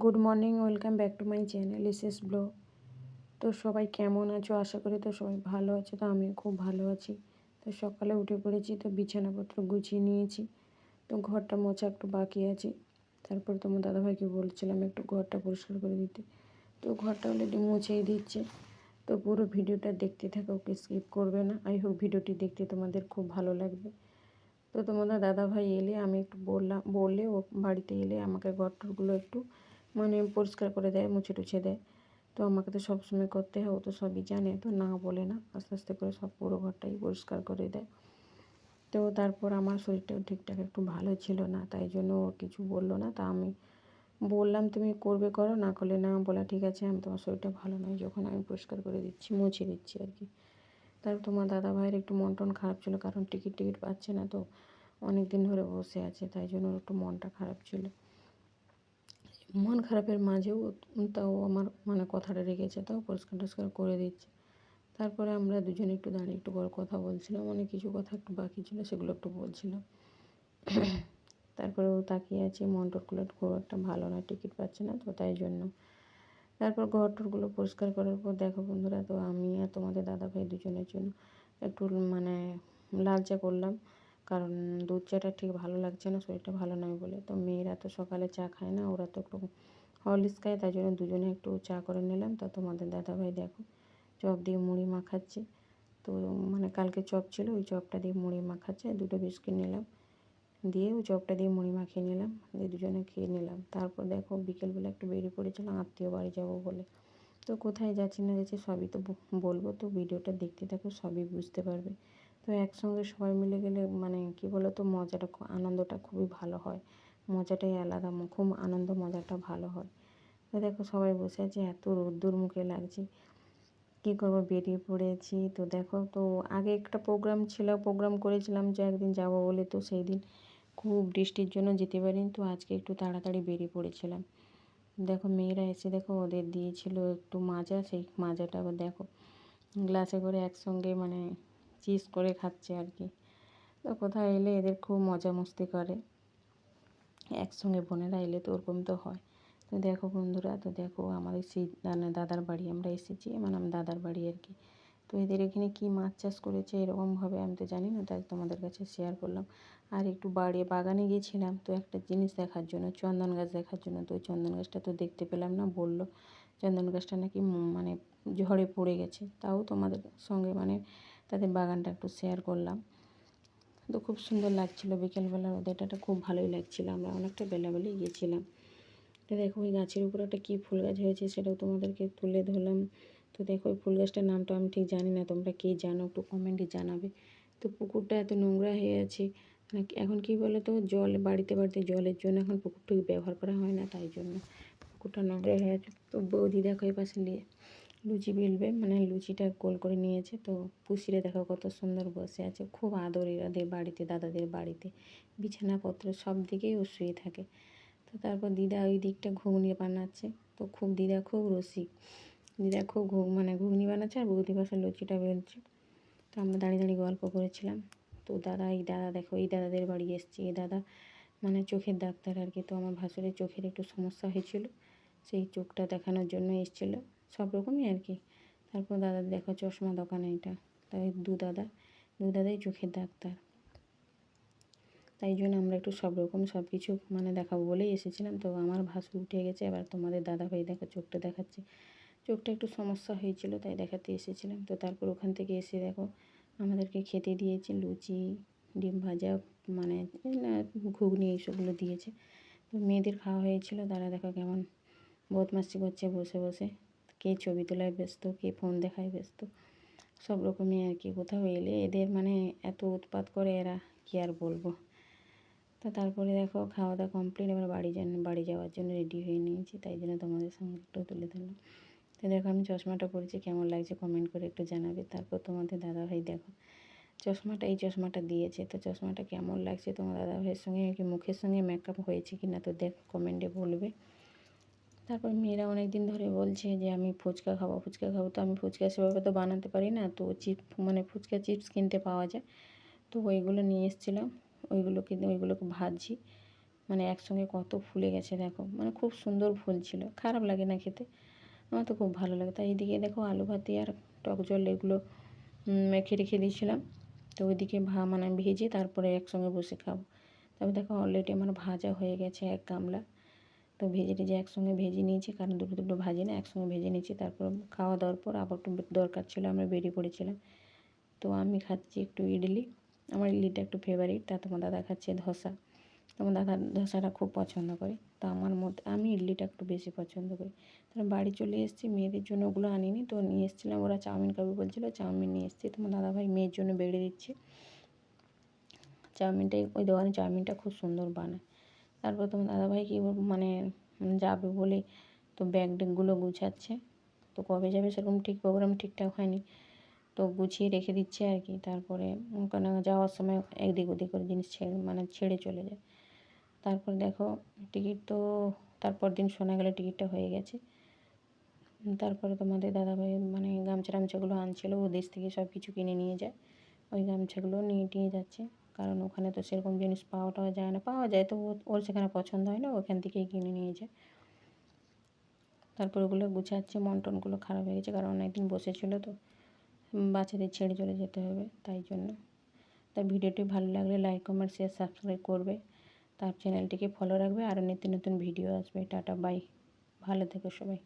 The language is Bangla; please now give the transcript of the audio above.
Good morning, welcome back to my channel, S blog. তো সবাই কেমন আছো? আশা করি তো সবাই ভালো আছে, তো আমিও খুব ভালো আছি। তো সকালে উঠে পড়েছি, তো বিছানাপত্র গুছিয়ে নিয়েছি। তো ঘরটা মোছা একটু বাকি আছে। তারপর তোমার দাদাভাইকে বলছিলাম একটু ঘরটা পরিষ্কার করে দিতে। তো ঘরটা অলরেডি মুছেই দিচ্ছে। তো পুরো ভিডিওটা দেখতে থাকো, ওকে স্কিপ করবে না। আই হোপ ভিডিওটি দেখতে তোমাদের খুব ভালো লাগবে। তো তোমাদের দাদাভাই এলে আমি একটু বললাম বললে ও বাড়িতে এলে আমাকে ঘরটরগুলো একটু মানে পরিষ্কার করে দেয় মুছে টুছে দেয়। তো আমাকে তো সবসময় করতে হয়, ও তো সবই জানে। তো না বলে না, আস্তে আস্তে করে সব পুরো ঘরটাই পরিষ্কার করে দেয়। তো তারপর আমার শরীরটাও ঠিকঠাক একটু ভালো ছিল না, তাই জন্য ও কিছু বলল না। তা আমি বললাম, তুমি করবে, করো। না করলে না বলা ঠিক আছে, আমি তোমার শরীরটা ভালো নয়। যখন আমি পরিষ্কার করে দিচ্ছি, মুছে দিচ্ছি আর কি। তারপর তোমার দাদা ভাইয়ের একটু মন টন খারাপ ছিল, কারণ টিকিট টিকিট পাচ্ছে না, তো অনেক দিন ধরে বসে আছে, তাই জন্য ওর একটু মনটা খারাপ ছিল। মন খারাপের মাঝেও তাও আমার মানে কথাটা রেখেছে, তাও পরিষ্কার টরিষ্কার করে দিচ্ছে। তারপরে আমরা দুজনে একটু দাঁড়িয়ে একটু বড় কথা বলছিলাম, অনেক কিছু কথা একটু বাকি ছিল, সেগুলো একটু বলছিলাম। তারপরে ও তাকিয়ে আছে, মন টরগুলো খুব একটা ভালো না, টিকিট পাচ্ছে না তো তাই জন্য। তারপর ঘর টরগুলো পরিষ্কার করার পর দেখো বন্ধুরা, তো আমি আর তোমাদের দাদা ভাই দুজনের জন্য একটু মানে লাল চা করলাম। কারণ দুধ চাটা ঠিক ভালো লাগছে না, শরীরটা ভালো নয় বলে। তো মেয়েরা তো সকালে চা খায় না, ওরা তো একটু হরলিক্স খায়, তাই জন্য দুজনে একটু চা করে নিলাম। তা তোমাদের দাদাভাই দেখো, চপ দিয়ে মুড়ি মাখাচ্ছে। তো মানে কালকে চপ ছিল, ওই চপটা দিয়ে মুড়ি মাখাচ্ছে, দুটো বিস্কিট নিলাম। দিয়ে ওই চপটা দিয়ে মুড়ি মাখিয়ে নিলাম, দিয়ে দুজনে খেয়ে নিলাম। তারপর দেখো বিকেলবেলা একটু বেরিয়ে পড়েছিলাম, আত্মীয় বাড়ি যাব বলে। তো কোথায় যাচ্ছি না যাচ্ছি সবই তো বলব তো, ভিডিওটা দেখতে থাকো, সবই বুঝতে পারবে। তো একসঙ্গে সবাই মিলে গেলে মানে কী বলো তো মজাটা আনন্দটা খুবই ভালো হয়। মজাটাই আলাদা খুব আনন্দ মজাটা ভালো হয়। তো দেখো সবাই বসে আছে, এত রোদ্দুর মুখে লাগছে। কী করব, বেরিয়ে পড়েছি। তো দেখো, তো আগে একটা প্রোগ্রাম ছিল প্রোগ্রাম করেছিলাম যে একদিন যাব বলে, তো সেই দিন খুব বৃষ্টির জন্য যেতে পারিনি, তো আজকে একটু তাড়াতাড়ি বেরিয়ে পড়েছিলাম। দেখো মেয়েরা এসে দেখো ওদের দিয়েছিল একটু মাজা, সেই মাজাটা দেখো গ্লাসে করে একসঙ্গে মানে চিজ করে খাচ্ছে আর কি। তো কোথাও এলে এদের খুব মজা মস্তি করে। একসঙ্গে বোনেরা এলে তো ওরকম তো হয়। তো দেখো বন্ধুরা, তো দেখো আমাদের সেই দাদার বাড়ি, আমরা এসেছি মানে আমার দাদার বাড়ি আর কি। তো এদের এখানে কী মাছ চাষ করেছে এরকমভাবে আমি তো জানি না, তাই তোমাদের কাছে শেয়ার করলাম। আর একটু বাড়ি, বাগানে গিয়েছিলাম, তো একটা জিনিস দেখার জন্য, চন্দন গাছ দেখার জন্য, তো ওই চন্দন গাছটা তো দেখতে পেলাম না, বলল। চন্দন গাছটা নাকি মানে ঝড়ে পড়ে গেছে, তাও তোমাদের সঙ্গে মানে তাদের বাগানটা একটু শেয়ার করলাম। তো খুব সুন্দর লাগছিল বিকেলবেলা ওদেরটা খুব ভালোই লাগছিল। আমরা অনেকটা বেলাবেলি গিয়েছিলাম। তো দেখো ওই গাছের উপরে একটা কী ফুল গাছ হয়েছে সেটাও তোমাদেরকে তুলে ধরলাম। তো দেখো ওই ফুল গাছটার নামটা আমি ঠিক জানি না, তোমরা কে জানো একটু কমেন্টে জানাবে। তো পুকুরটা এত নোংরা হয়ে আছে মানে এখন কী বলো তো জল, বাড়িতে বাড়িতে জলের জন্য এখন পুকুরটুকু ব্যবহার করা হয় না, তাই জন্য পুকুরটা নোংরা হয়ে আছে। তো বৌদি দেখো এই পাশে নিয়ে লুচি বেলবে মানে লুচিটা গোল করে নিয়েছে। তো পুষিরে দেখো কত সুন্দর বসে আছে, খুব আদর এরাদের বাড়িতে, দাদাদের বাড়িতে। বিছানাপত্র সব দিকেই ও শুয়ে থাকে। তো তারপর দিদা ওই দিকটা ঘুগনি বানাচ্ছে। তো খুব দিদা খুব রসিক। দিদা খুব ঘুগ মানে ঘুগনি বানাচ্ছে আর বৌদি পাশে লুচিটা বেলছে তো আমরা দাঁড়িয়ে দাঁড়িয়ে গল্প করেছিলাম। তো দাদা, এই দাদা দেখো, এই দাদাদের বাড়ি এসছে। এই দাদা মানে চোখের ডাক্তার আর কি। তো আমার ভাসুরের চোখের একটু সমস্যা হয়েছিল। সেই চোখটা দেখানোর জন্য এসেছিল। সব রকমই আর কি। তারপর দাদা দেখো চশমা দোকানে এটা। তাই দু দাদা, দু দাদাই চোখের ডাক্তার। তাই জন্য আমরা একটু সব রকম সব কিছু মানে দেখাবো বলেই এসেছিলাম। তো আমার ভাসু উঠে গেছে। এবার তোমাদের দাদা ভাই দেখো চোখটা দেখাচ্ছে। চোখটা একটু সমস্যা হয়েছিল, তাই দেখাতে এসেছিলাম। তো তারপর ওখান থেকে এসে দেখো আমাদেরকে খেতে দিয়েছে লুচি, ডিম ভাজা মানে ঘুগনি এইসবগুলো দিয়েছে। তো মেয়েদের খাওয়া হয়েছিল। তারা দেখো কেমন বদমাস্তি করছে বসে বসে। কে ছবি তোলায় ব্যস্ত, কে ফোন দেখায় ব্যস্ত, সব রকমই আর কি। কোথাও এলে এদের মানে এত উৎপাত করে এরা, কী আর বলব? তো তারপরে দেখো খাওয়া দাওয়া কমপ্লিট এবার বাড়ি যান, বাড়ি যাওয়ার জন্য রেডি হয়ে নিয়েছি, তাই জন্য তোমাদের সঙ্গে একটু তুলে ধরলাম। তো দেখো আমি চশমাটা পরেছি, কেমন লাগছে কমেন্ট করে একটু জানাবে। তারপর তোমাদের দাদাভাই দেখো, চশমাটা, এই চশমাটা দিয়েছে, তো চশমাটা কেমন লাগছে তোমার দাদাভাইয়ের সঙ্গে কি মুখের সঙ্গে মেকআপ হয়েছে কি না তো দেখ কমেন্টে বলবে। তারপর মেয়েরা অনেক দিন ধরে বলছে যে, আমি ফুচকা খাব ফুচকা খাব। তো আমি ফুচকা সেভাবে তো বানাতে পারি না। তো চিপ মানে ফুচকা চিপস কিনতে পাওয়া যায়। তো ওইগুলো নিয়ে এসেছিলাম। ওইগুলো কিনে, ওইগুলোকে ভাজছি। মানে একসঙ্গে কত ফুলে গেছে, দেখো। মানে খুব সুন্দর ফুল ছিল। খারাপ লাগে না খেতে। আমার তো খুব ভালো লাগে। তাই এইদিকে দেখো আলু ভাতি আর টক জল এগুলো মেখে রেখে দিয়েছিলাম। তো ওইদিকে ভা মানে ভেজে তারপরে একসঙ্গে বসে খাব। তবে দেখো অলরেডি আমার ভাজা হয়ে গেছে এক গামলা। তো ভেজে টেজে একসঙ্গে ভেজে নিয়েছি, কারণ দুটো দুটো ভাজি না, একসঙ্গে ভেজে নিয়েছি। তারপর খাওয়া দাওয়ার পর আবার একটু দরকার ছিল, আমরা বেরিয়ে পড়েছিলাম। তো আমি খাচ্ছি একটু ইডলি। আমার ইডলিটা একটু ফেভারিট তা তোমার দাদা খাচ্ছে ধোসা। তোমার দাদা ধোসাটা খুব পছন্দ করে, তো আমার মধ্যে আমি ইডলিটা একটু বেশি পছন্দ করি। তাহলে বাড়ি চলে এসেছি, মেয়েদের জন্য ওগুলো আনিনি, তো নিয়ে এসেছিলাম, ওরা চাউমিন খাবে বলছিলো, চাউমিন নিয়ে এসেছি। তোমার দাদাভাই মেয়ের জন্য বেড়ে দিচ্ছে। চাউমিনটাই, ওই দোকানে চাউমিনটা খুব সুন্দর বানায়। তারপর তোমার দাদাভাই কি মানে যাবে বলে তো ব্যাগ ট্যাগগুলো গুছাচ্ছে। তো কবে যাবে সেরকম ঠিক প্রোগ্রাম ঠিকঠাক হয়নি। তো গুছিয়ে রেখে দিচ্ছে আর কি। তারপরে ওখানে যাওয়ার সময় একদিক ওদিক করে জিনিস ছেড়ে মানে ছেড়ে চলে যায়। তারপর দেখো টিকিট তো তারপর দিন শোনা গেলে টিকিটটা হয়ে গেছে। তারপরে তোমাদের দাদাভাই মানে গামছা টামছাগুলো আনছিলো। ও দেশ থেকে সব কিছু কিনে নিয়ে যায়। ওই গামছাগুলো নিয়ে টিয়ে যাচ্ছে। কারণ ওখানে তো সেরকম জিনিস পাওয়া টাওয়া যায় না। পাওয়া যায় তো ওর সেখানে পছন্দ হয় না, ওখান থেকেই কিনে নিয়ে যায়। তারপর ওগুলো গুছাচ্ছে মন টনগুলো খারাপ হয়ে গেছে, কারণ অনেকদিন বসেছিলো তো। বাচ্চাদের ছেড়ে চলে যেতে হবে, তাই জন্য। তাই ভিডিওটি ভালো লাগলে লাইক কমেন্ট শেয়ার সাবস্ক্রাইব করবে। তার চ্যানেলটিকে ফলো রাখবে, আরও নিত্য নতুন ভিডিও আসবে। টাটা বাই ভালো থেকো সবাই।